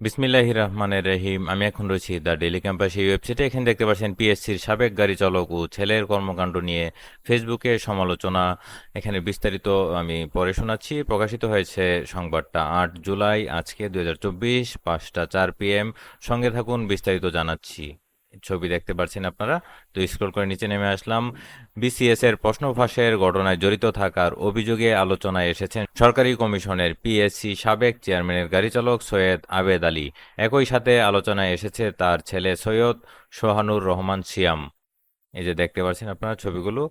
বিসমিল্লাহ রহমানের রহিম। আমি এখন রয়েছি দ্য ডেলি ক্যাম্পাস, এই ওয়েবসাইটে। এখানে দেখতে পাচ্ছেন পিএসসির সাবেক গাড়ি চালক ও ছেলের কর্মকাণ্ড নিয়ে ফেসবুকে সমালোচনা। এখানে বিস্তারিত আমি পরে শোনাচ্ছি। প্রকাশিত হয়েছে সংবাদটা আট জুলাই আজকে দু হাজার চব্বিশ, পাঁচটা চার পিএম সঙ্গে থাকুন, বিস্তারিত জানাচ্ছি। ছবি দেখতে পাচ্ছেন আপনারা। তো স্ক্রল করে নিচে নেমে আসলাম। বিসিএস এর প্রশ্ন ফাঁসের ঘটনায় জড়িত থাকার অভিযোগে আলোচনায় এসেছেন সরকারি কমিশনের পিএসসি সাবেক চেয়ারম্যানের গাড়ি চালক সৈয়দ আবেদ আলী। একই সাথে আলোচনায় এসেছে তার ছেলে সৈয়দ সোহানুর রহমান সিয়াম এই যে দেখতে পাচ্ছেন আপনারা ছবিগুলো।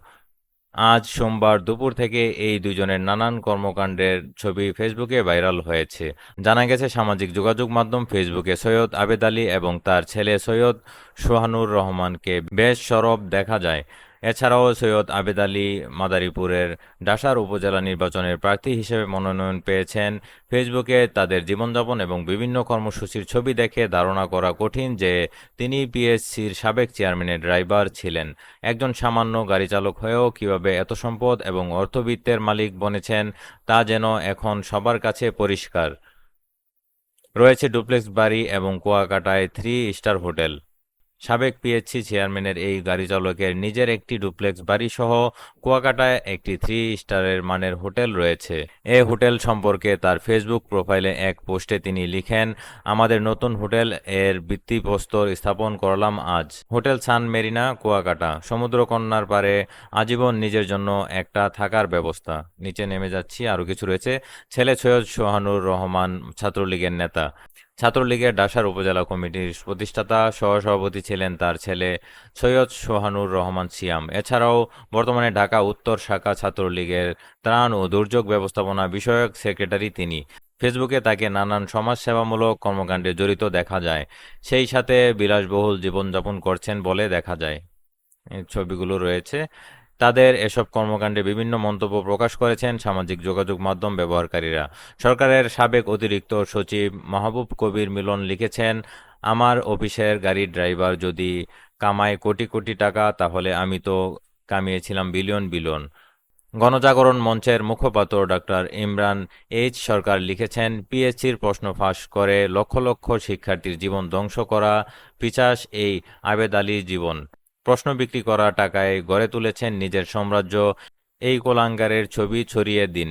আজ সোমবার দুপুর থেকে এই দুজনের নানান কর্মকাণ্ডের ছবি ফেসবুকে ভাইরাল হয়েছে। জানা গেছে, সামাজিক যোগাযোগ মাধ্যম ফেসবুকে সৈয়দ আবেদ আলী এবং তার ছেলে সৈয়দ সোহানুর রহমানকে বেশ সরব দেখা যায়। এছাড়াও সৈয়দ আবেদ আলী মাদারীপুরের ডাসার উপজেলা নির্বাচনের প্রার্থী হিসেবে মনোনয়ন পেয়েছেন। ফেসবুকে তাদের জীবনযাপন এবং বিভিন্ন কর্মসূচির ছবি দেখে ধারণা করা কঠিন যে তিনি পিএসসির সাবেক চেয়ারম্যানের ড্রাইভার ছিলেন। একজন সামান্য গাড়ি চালক হয়েও কীভাবে এত সম্পদ এবং অর্থবিত্তের মালিক বনেছেন তা যেন এখন সবার কাছে পরিষ্কার। রয়েছে ডুপ্লেক্স বাড়ি এবং কুয়াকাটায় থ্রি স্টার হোটেল। সাবেক পিএইচসি চেয়ারম্যানের এই গাড়ি চালকের নিজের একটি ডুপ্লেক্স বাড়ি সহ কুয়াকাটায় একটি থ্রি স্টারের মানের হোটেল রয়েছে। এ হোটেল সম্পর্কে তার ফেসবুক প্রোফাইলে এক পোস্টে তিনি লিখেন, আমাদের নতুন হোটেল, এর ভিত্তিপ্রস্তর স্থাপন করলাম আজ। Hotel Sun Marina, Kuakata. সমুদ্রকন্যার পারে আজীবন নিজের জন্য একটা থাকার ব্যবস্থা। নিচে নেমে যাচ্ছি, আরও কিছু রয়েছে। ছেলে সৈয়দ সোহানুর রহমান, ছাত্রলীগের নেতা। ছাত্রলীগের ডাসার উপজেলা কমিটির প্রতিষ্ঠাতা সহসভাপতি ছিলেন তার ছেলে সৈয়দ সোহানুর রহমান সিয়াম। এছাড়াও বর্তমানে ঢাকা উত্তর শাখা ছাত্রলীগের ত্রাণ ও দুর্যোগ ব্যবস্থাপনা বিষয়ক সেক্রেটারি তিনি। ফেসবুকে তাকে নানান সমাজসেবামূলক কর্মকাণ্ডে জড়িত দেখা যায়। সেই সাথে বিলাসবহুল জীবনযাপন করছেন বলে দেখা যায়। ছবিগুলো রয়েছে। তাদের এসব কর্মকাণ্ডে বিভিন্ন মন্তব্য প্রকাশ করেছেন সামাজিক যোগাযোগ মাধ্যম ব্যবহারকারীরা। সরকারের সাবেক অতিরিক্ত সচিব মাহবুব কবির মিলন লিখেছেন, আমার অফিসের গাড়ির ড্রাইভার যদি কামায় কোটি কোটি টাকা, তাহলে আমি তো কামিয়েছিলাম বিলিয়ন বিলিয়ন। গণজাগরণ মঞ্চের মুখপাত্র ডক্টর ইমরান এইচ সরকার লিখেছেন পিএসসির প্রশ্ন ফাঁস করে লক্ষ লক্ষ শিক্ষার্থীর জীবন ধ্বংস করা পিচাস এই আবেদ আলীর জীবন। প্রশ্ন বিক্রি করা টাকায় গড়ে তুলেছেন নিজের সাম্রাজ্য, এই কোলাঙ্গারের ছবি ছড়িয়ে দিন।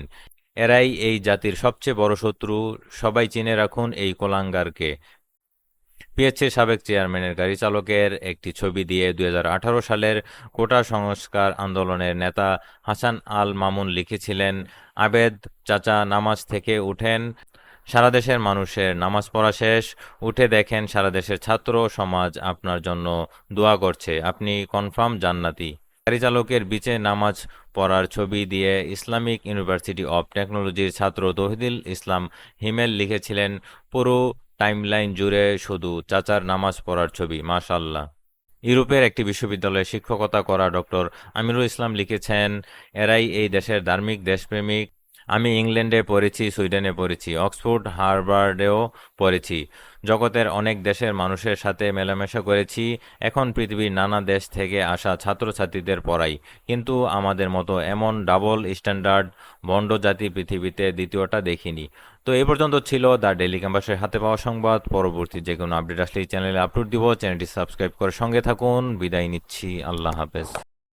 এরাই এই জাতির সবচেয়ে বড় শত্রু, সবাই চিনে রাখুন এই কোলাঙ্গারকে। পিএসসির সাবেক চেয়ারম্যানের গাড়ি চালকের একটি ছবি দিয়ে দুই হাজার আঠারো সালের কোটা সংস্কার আন্দোলনের নেতা হাসান আল মামুন লিখেছিলেন, আবেদ চাচা নামাজ থেকে উঠেন সারা দেশের মানুষের নামাজ পড়া শেষ। উঠে দেখেন সারা দেশের ছাত্র সমাজ আপনার জন্য দোয়া করছে। আপনি কনফার্ম জান্নাতি। গাড়ি চালকের বিচে নামাজ পড়ার ছবি দিয়ে ইসলামিক ইউনিভার্সিটি অব টেকনোলজির ছাত্র তহিদুল ইসলাম হিমেল লিখেছিলেন, পুরো টাইমলাইন জুড়ে শুধু চাচার নামাজ পড়ার ছবি মাশাল্লাহ ইউরোপের একটি বিশ্ববিদ্যালয়ে শিক্ষকতা করা ডক্টর আমিরুল ইসলাম লিখেছেন, এরাই এই দেশের ধার্মিক দেশপ্রেমিক আমি ইংল্যান্ডে পড়েছি, সুইডেনে পড়েছি, অক্সফোর্ড, হার্ভার্ডেও পড়েছি। জগতের অনেক দেশের মানুষের সাথে মেলামেশা করেছি, এখন পৃথিবীর নানা দেশ থেকে আসা ছাত্রছাত্রীদের পড়াই। কিন্তু আমাদের মতো এমন ডাবল স্ট্যান্ডার্ড বন্ড জাতি পৃথিবীতে দ্বিতীয়টা দেখিনি। তো এই পর্যন্ত ছিল দ্য ডেলি ক্যাম্পাসের হাতে পাওয়া সংবাদ। পরবর্তী যে কোনো আপডেট আসলে এই চ্যানেলে আপলোড দিব। চ্যানেলটি সাবস্ক্রাইব করে সঙ্গে থাকুন। বিদায় নিচ্ছি। আল্লাহ হাফেজ।